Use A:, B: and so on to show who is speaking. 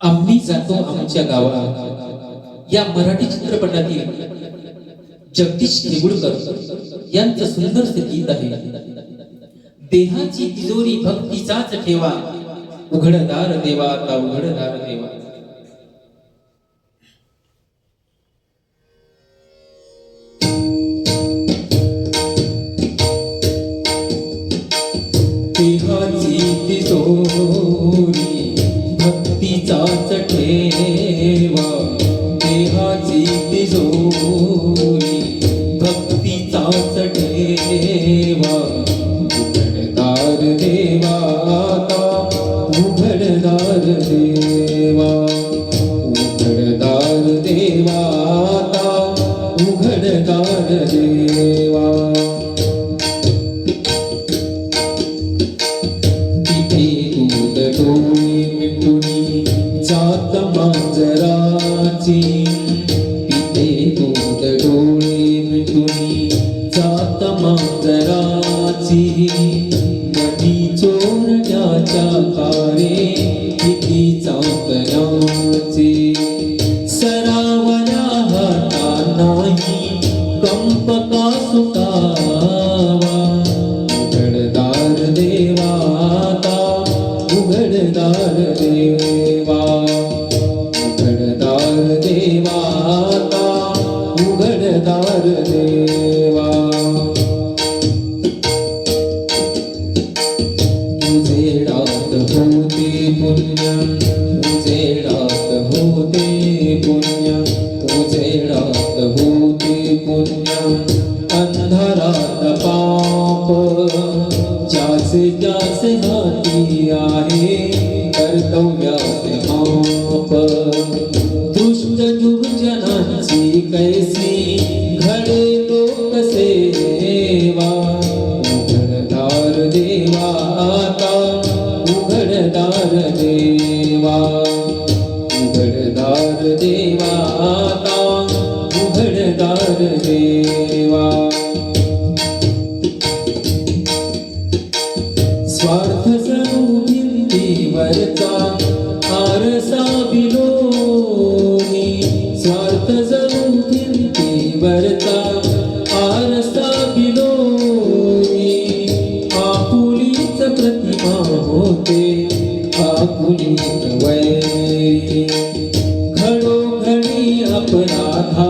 A: आम्ही जातो आमच्या गावात. या मराठी चित्रपटातील जगदीश देगुडकर यांचं सुंदरसे गीत आहे. देहाची तिजोरी भक्तीचाच ठेवा. उघडदार देवा आता उघडदार देवा. देहाची तिजोरी जात मांजराची तिथे दूध डोळे जात मांजराची. कारे किती चांदण्याची सरावल्या हाता नाही कंपका सुटावा उघडदार देवा उघडदार देवा. पुण्य उजेडात भूती पुण्य अंधारात पाप ज्याचे ज्याचे हाती आहे देवा. स्वार्थ जणू आरसा विलोनी स्वार्थ जणू आरसा विलोनी आपुलीच प्रतिमा होते आपुलीच वैरी. घडोघडी अपराधाचा